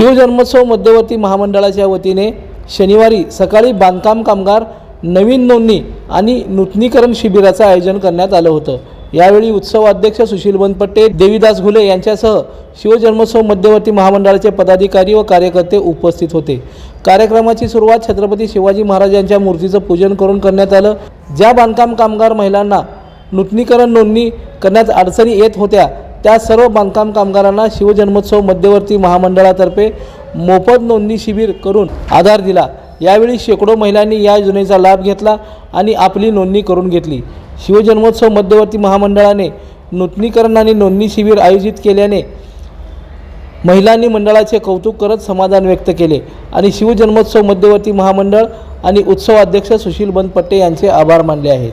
शिवजन्मोत्सव मध्यवर्ती महामंडळाच्या वतीने शनिवारी सकाळी बांधकाम कामगार नवीन नोंदणी आणि नूतनीकरण शिबिराचं आयोजन करण्यात आलं होतं. यावेळी उत्सव अध्यक्ष सुशील बनपट्टे देवीदास घुले यांच्यासह शिवजन्मोत्सव मध्यवर्ती महामंडळाचे पदाधिकारी व कार्यकर्ते उपस्थित होते. कार्यक्रमाची सुरुवात छत्रपती शिवाजी महाराजांच्या मूर्तीचं पूजन करून करण्यात आलं. ज्या बांधकाम कामगार महिलांना नूतनीकरण नोंदणी करण्यात अडचणी येत होत्या त्या सर्व बांधकाम कामगारांना शिवजन्मोत्सव मध्यवर्ती महामंडळातर्फे मोफत नोंदणी शिबिर करून आधार दिला. यावेळी शेकडो महिलांनी या योजनेचा लाभ घेतला आणि आपली नोंदणी करून घेतली. शिवजन्मोत्सव मध्यवर्ती महामंडळाने नूतनीकरण आणि नोंदणी शिबिर आयोजित केल्याने महिलांनी मंडळाचे कौतुक करत समाधान व्यक्त केले आणि शिवजन्मोत्सव मध्यवर्ती महामंडळ आणि उत्सव अध्यक्ष सुशील बनपट्टे यांचे आभार मानले आहेत.